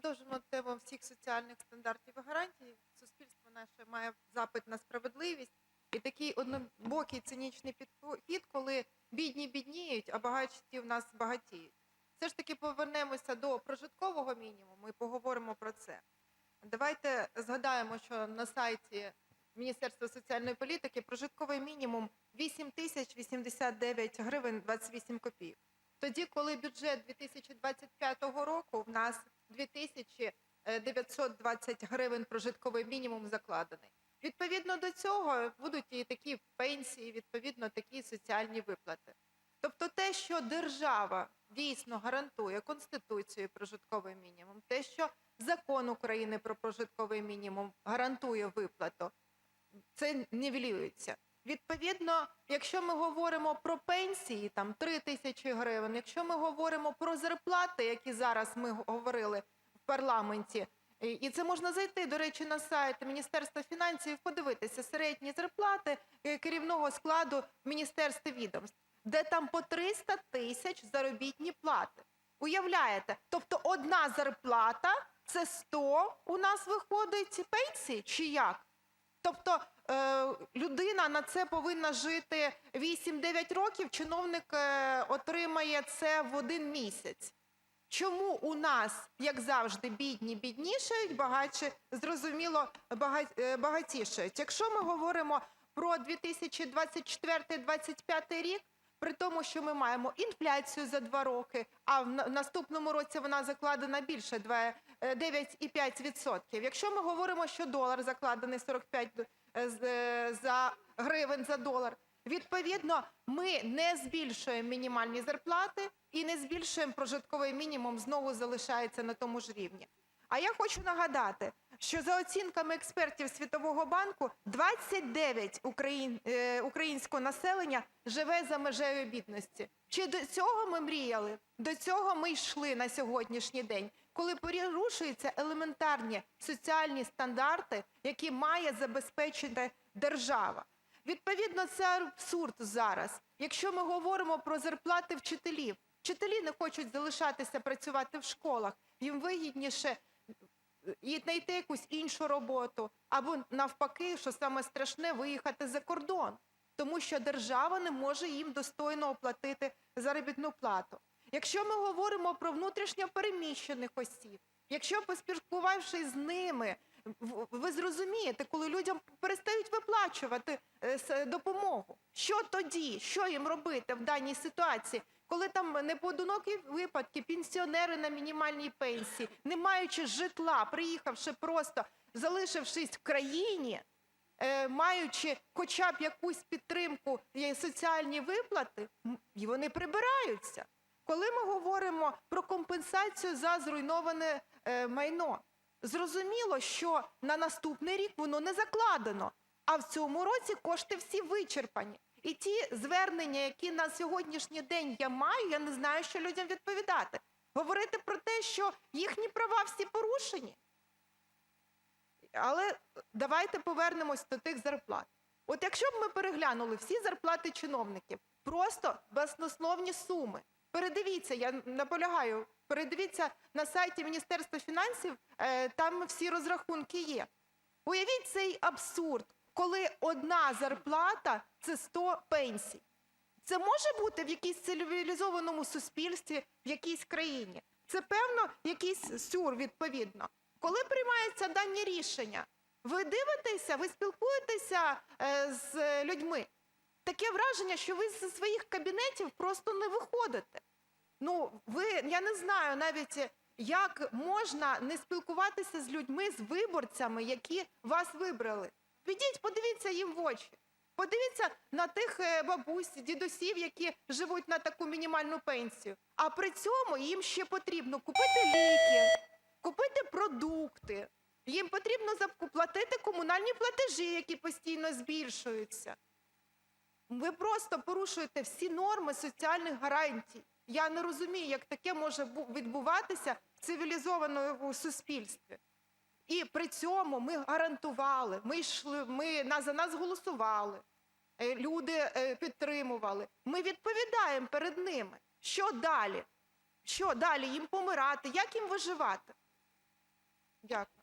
продовжимо тему всіх соціальних стандартів і гарантій. Суспільство наше має запит на справедливість і такий однобокий цинічний підхід, коли бідні бідніють, а багаті в нас багатіють. Все ж таки повернемося до прожиткового мінімуму і поговоримо про це. Давайте згадаємо, що на сайті Міністерства соціальної політики прожитковий мінімум 8 тисяч 89 гривень 28 копійок. Тоді, коли бюджет 2025 року в нас 2920 гривень прожитковий мінімум закладений. Відповідно до цього будуть і такі пенсії, відповідно такі соціальні виплати. Тобто те, що держава дійсно гарантує Конституцією прожитковий мінімум, те, що Закон України про прожитковий мінімум гарантує виплату, це нівелюється. Відповідно, якщо ми говоримо про пенсії, там 3 тисячі гривень, якщо ми говоримо про зарплати, які зараз ми говорили в парламенті, і- це можна зайти, до речі, на сайт Міністерства фінансів, подивитися середні зарплати е, керівного складу в Міністерстві відомств, де там по 300 тисяч заробітні плати. Уявляєте? Тобто одна зарплата – це 100 у нас виходить пенсії, чи як? Тобто людина на це повинна жити 8-9 років, чиновник е, отримає це в один місяць. Чому у нас, як завжди, бідні біднішають, багатші, зрозуміло, е, багатішають? Якщо ми говоримо про 2024-2025 рік, при тому, що ми маємо інфляцію за два роки, а в наступному році вона закладена більше два- е, 9,5%. Якщо ми говоримо, що долар закладений 45 д- е, з- е, за гривень за долар, відповідно, ми не збільшуємо мінімальні зарплати і не збільшуємо прожитковий мінімум, знову залишається на тому ж рівні. А я хочу нагадати, що за оцінками експертів Світового банку 29 україн, е, українського населення живе за межею бідності. Чи до цього ми мріяли? До цього ми йшли на сьогоднішній день, коли порушуються елементарні соціальні стандарти, які має забезпечити держава. Відповідно, це абсурд зараз. Якщо ми говоримо про зарплати вчителів, вчителі не хочуть залишатися працювати в школах, їм вигідніше і знайти якусь іншу роботу, або навпаки, що саме страшне, виїхати за кордон, тому що держава не може їм достойно оплатити заробітну плату. Якщо ми говоримо про внутрішньо переміщених осіб, якщо поспілкувавшись з ними, ви зрозумієте, коли людям перестають виплачувати е, допомогу, що тоді, що їм робити в даній ситуації, коли там непоодинокі випадки, пенсіонери на мінімальній пенсії, не маючи житла, приїхавши просто, залишившись в країні, е, маючи хоча б якусь підтримку соціальні виплати, і вони прибираються. Коли ми говоримо про компенсацію за зруйноване е, майно, зрозуміло, що на наступний рік воно не закладено, а в цьому році кошти всі вичерпані. І ті звернення, які на сьогоднішній день я маю, я не знаю, що людям відповідати. Говорити про те, що їхні права всі порушені. Але давайте повернемось до тих зарплат. От якщо б ми переглянули всі зарплати чиновників, просто баснословні суми. Передивіться, я наполягаю, передивіться на сайті Міністерства фінансів, е, там всі розрахунки є. Уявіть цей абсурд, коли одна зарплата – це 100 пенсій. Це може бути в якійсь цивілізованому суспільстві, в якійсь країні. Це, певно, якийсь сюр, відповідно. Коли приймаються дані рішення, ви дивитеся, ви спілкуєтеся е, з людьми. Таке враження, що ви зі своїх кабінетів просто не виходите. Ну, ви, я не знаю навіть, як можна не спілкуватися з людьми, з виборцями, які вас вибрали. Підіть, подивіться їм в очі. Подивіться на тих е, бабусь, дідусів, які живуть на таку мінімальну пенсію. А при цьому їм ще потрібно купити ліки, купити продукти. Їм потрібно заплатити комунальні платежі, які постійно збільшуються. Ви просто порушуєте всі норми соціальних гарантій. Я не розумію, як таке може відбуватися в цивілізованому суспільстві. І при цьому ми гарантували, ми йшли, ми на за нас голосували, е, люди е, підтримували. Ми відповідаємо перед ними. Що далі? Що далі? Їм помирати? Як їм виживати? Дякую.